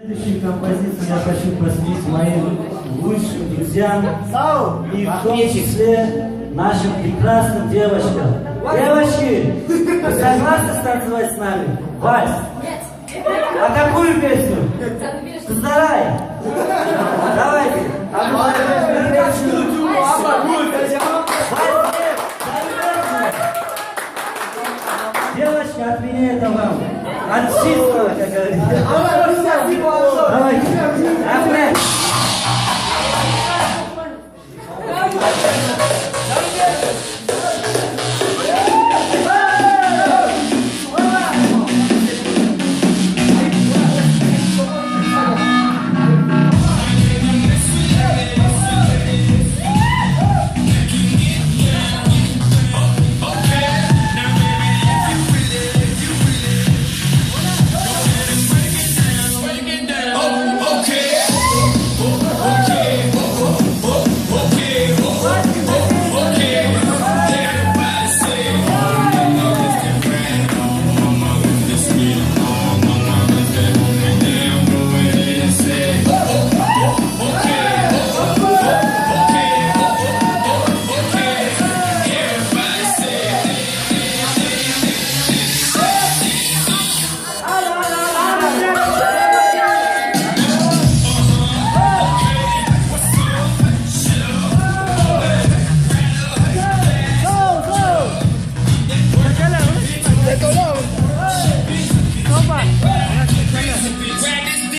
Следующую композицию я хочу посвятить моим лучшим друзьям и в том числе нашим прекрасным девочкам. Девочки, вы согласны станцевать с нами? Вальс? Нет. А какую песню? Старай. Давайте. А Девочки, Девочка, от меня это вам. От чистого, как говорится.